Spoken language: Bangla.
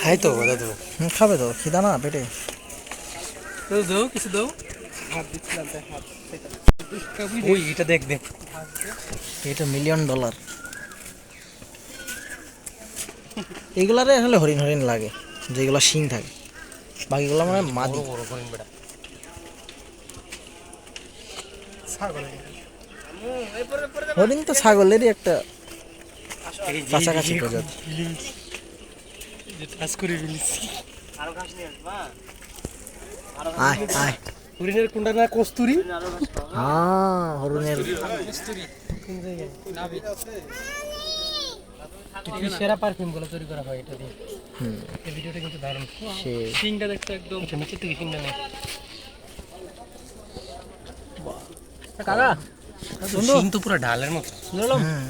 খাই তো দাদা তো। খাবে তো খিদা না পেটে। দাও কিছু দাও। ওই এটা দেখ দেখ। এটা মিলিয়ন ডলার এইগুলারে আসলে হরিণ হরিণ লাগে যেগুলো শিং থাকে। বাকিগুলো মানে মাদি। বড় করেন বেটা। হরিণ। তো ছাগলেরই একটা কাছাকাছি প্রজাতি। টাচ করে ফেলেছি। আয় আয়। হরিণের কোনটা না কস্তুরি? হ্যাঁ হরিণের। পৃথিবীর সেরা পারফিউমগুলো তৈরি করা হয় এটা দিয়ে। এই ভিডিওটা কিন্তু দারুণ। সে শিংটা দেখতে একদম নিচে থেকে শিংটা নেই কাকা শিং তো পুরো ঢালের মতো। হুম,